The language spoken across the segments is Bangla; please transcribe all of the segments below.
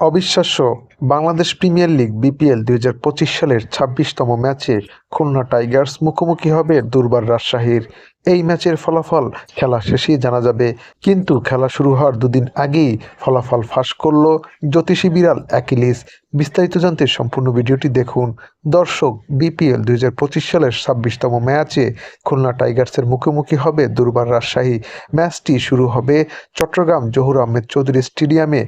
অবিশ্বাস্য বাংলাদেশ প্রিমিয়ার লিগ বিপিএল দুই হাজার পঁচিশ সালের ছাব্বিশতম ম্যাচে খুলনা টাইগার্স মুখোমুখি হবে দুর্বার রাজশাহীর। এই ম্যাচের ফলাফল খেলা শেষেই জানা যাবে, কিন্তু খেলা শুরু হওয়ার দুদিন আগেই ফলাফল ফাঁস করল জ্যোতিষী বিড়াল অ্যাকিলিস। বিস্তারিত জানতে সম্পূর্ণ ভিডিওটি দেখুন। দর্শক, বিপিএল দুই হাজার পঁচিশ সালের ছাব্বিশতম ম্যাচে খুলনা টাইগার্সের মুখোমুখি হবে দুর্বার রাজশাহী। ম্যাচটি শুরু হবে চট্টগ্রাম জহুর আহমেদ চৌধুরী স্টেডিয়ামে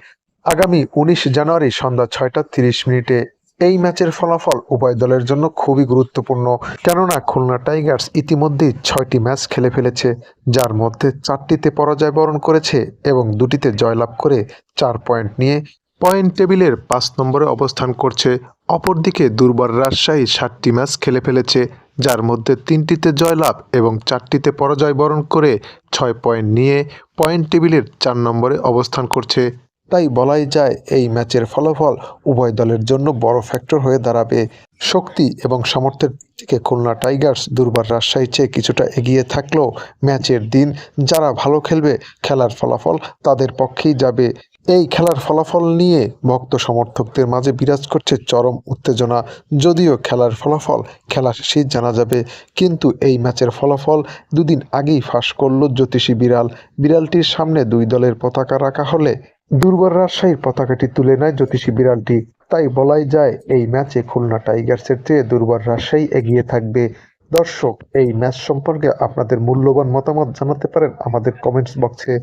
আগামী উনিশ জানুয়ারি সন্ধ্যা ছয়টা তিরিশ মিনিটে এই ম্যাচের ফলাফল উভয় দলের জন্য খুবই গুরুত্বপূর্ণ। কেননা খুলনা টাইগার্স ইতিমধ্যেই ছয়টি ম্যাচ খেলে ফেলেছে, যার মধ্যে চারটিতে পরাজয় বরণ করেছে এবং দুটিতে জয়লাভ করে চার পয়েন্ট নিয়ে পয়েন্ট টেবিলের পাঁচ নম্বরে অবস্থান করছে। অপরদিকে দুর্বার রাজশাহী সাতটি ম্যাচ খেলে ফেলেছে, যার মধ্যে তিনটিতে জয়লাভ এবং চারটিতে পরাজয় বরণ করে ছয় পয়েন্ট নিয়ে পয়েন্ট টেবিলের চার নম্বরে অবস্থান করছে। তাই বলাই যায় এই ম্যাচের ফলাফল উভয় দলের জন্য বড় ফ্যাক্টর হয়ে দাঁড়াবে। শক্তি এবং সামর্থ্যের দিক থেকে খুলনা টাইগার্স দুর্বার রাজশাহী চেয়ে কিছুটা এগিয়ে থাকলেও ম্যাচের দিন যারা ভালো খেলবে, খেলার ফলাফল তাদের পক্ষেই যাবে। এই খেলার ফলাফল নিয়ে ভক্ত সমর্থকদের মাঝে বিরাজ করছে চরম উত্তেজনা। যদিও খেলার ফলাফল খেলা শেষেই জানা যাবে, কিন্তু এই ম্যাচের ফলাফল দুদিন আগেই ফাঁস করল জ্যোতিষী বিড়াল। বিড়ালটির সামনে দুই দলের পতাকা রাখা হলে দুর্বার রাজশাহীর পতাকাটি তুলে নেয় জ্যোতিষী বিড়ালটি। তাই বলাই যায়, এই ম্যাচে খুলনা টাইগার্সের চেয়ে দুর্বার রাজশাহী এগিয়ে থাকবে। দর্শক, এই ম্যাচ সম্পর্কে আপনাদের মূল্যবান মতামত জানাতে পারেন আমাদের কমেন্টস বক্সে।